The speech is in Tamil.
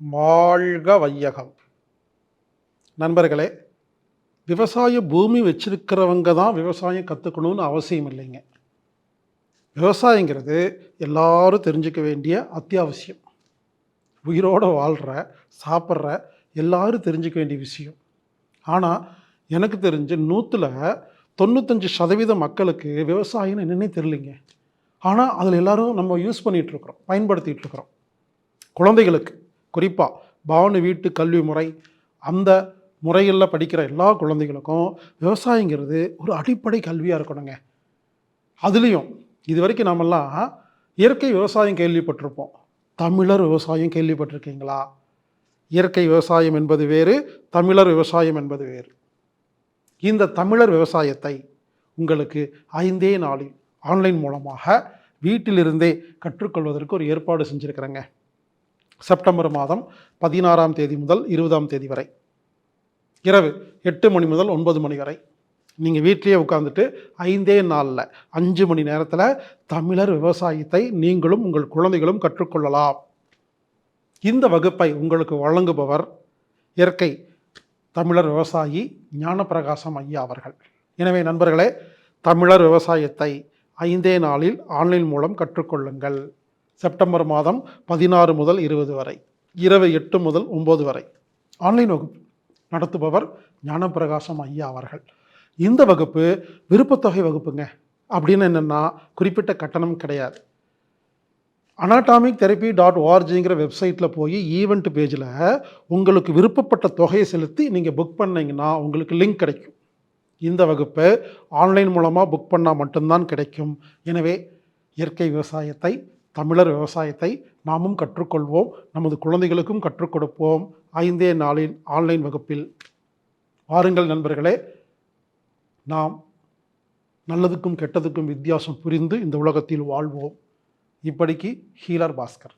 வாழ்க வையகம். நண்பர்களே விவசாய பூமி வச்சிருக்கிறவங்க தான் விவசாயம் கற்றுக்கணும்னு அவசியம் இல்லைங்க. விவசாயங்கிறது எல்லாரும் தெரிஞ்சுக்க வேண்டிய அத்தியாவசியம். உயிரோடு வாழ்கிற சாப்பிட்ற எல்லாரும் தெரிஞ்சுக்க வேண்டிய விஷயம். ஆனால் எனக்கு தெரிஞ்சு நூற்றில் தொண்ணூத்தஞ்சு சதவீத மக்களுக்கு விவசாயம்னு என்னென்னே தெரிலிங்க ஆனால் அதில் எல்லாரும் நம்ம யூஸ் பண்ணிகிட்டு இருக்கிறோம் இருக்கிறோம். குழந்தைகளுக்கு குறிப்பாக பவனு வீட்டு கல்வி முறை அந்த முறைகளில் படிக்கிற எல்லா குழந்தைகளுக்கும் விவசாயங்கிறது ஒரு அடிப்படை கல்வியாக இருக்கணுங்க. அதுலேயும் இது வரைக்கும் நாமெல்லாம் இயற்கை விவசாயம் கேள்விப்பட்டிருப்போம். தமிழர் விவசாயம் கேள்விப்பட்டிருக்கீங்களா? இயற்கை விவசாயம் என்பது வேறு தமிழர் விவசாயம் என்பது வேறு. இந்த தமிழர் விவசாயத்தை உங்களுக்கு ஐந்தே நாளில் ஆன்லைன் மூலமாக வீட்டிலிருந்தே கற்றுக்கொள்வதற்கு ஒரு ஏற்பாடு செஞ்சுருக்கிறேங்க. செப்டம்பர் மாதம் பதினாறாம் தேதி முதல் இருபதாம் தேதி வரை. இரவு எட்டு மணி முதல் ஒன்பது மணி வரை. நீங்கள் வீட்டிலேயே உட்காந்துட்டு ஐந்தே நாளில் அஞ்சு மணி நேரத்தில் தமிழர் விவசாயத்தை நீங்களும் உங்கள் குழந்தைகளும் கற்றுக்கொள்ளலாம். இந்த வகுப்பை உங்களுக்கு வழங்குபவர் இயற்கை தமிழர் விவசாயி ஞானப்பிரகாசம் ஐயா அவர்கள். எனவே நண்பர்களே தமிழர் விவசாயத்தை ஐந்தே நாளில் ஆன்லைன் மூலம் கற்றுக்கொள்ளுங்கள். செப்டம்பர் மாதம் பதினாறு முதல் இருபது வரை இரவு எட்டு முதல் ஒம்பது வரை. ஆன்லைன் வகுப்பு நடத்துபவர் ஞானப்பிரகாசம் ஐயா அவர்கள். இந்த வகுப்பு விருப்பத்தொகை வகுப்புங்க. அப்படின்னு என்னென்னா குறிப்பிட்ட கட்டணம் கிடையாது. அனாட்டாமிக் தெரப்பி டாட் ஓஆர்ஜிங்கிற வெப்சைட்டில் போய் ஈவெண்ட் பேஜில் உங்களுக்கு விருப்பப்பட்ட தொகையை செலுத்தி நீங்கள் புக் பண்ணிங்கன்னா உங்களுக்கு லிங்க் கிடைக்கும். இந்த வகுப்பு ஆன்லைன் மூலமாக புக் பண்ணால் மட்டும்தான் கிடைக்கும். எனவே இயற்கை விவசாயத்தை தமிழர் விவசாயத்தை நாமும் கற்றுக்கொள்வோம். நமது குழந்தைகளுக்கும் கற்றுக் கொடுப்போம். ஐந்தே நாளின் ஆன்லைன் வகுப்பில் வாருங்கள் நண்பர்களே. நாம் நல்லதுக்கும் கெட்டதுக்கும் வித்தியாசம் புரிந்து இந்த உலகத்தில் வாழ்வோம். இப்படிக்கு ஹீலர் பாஸ்கர்.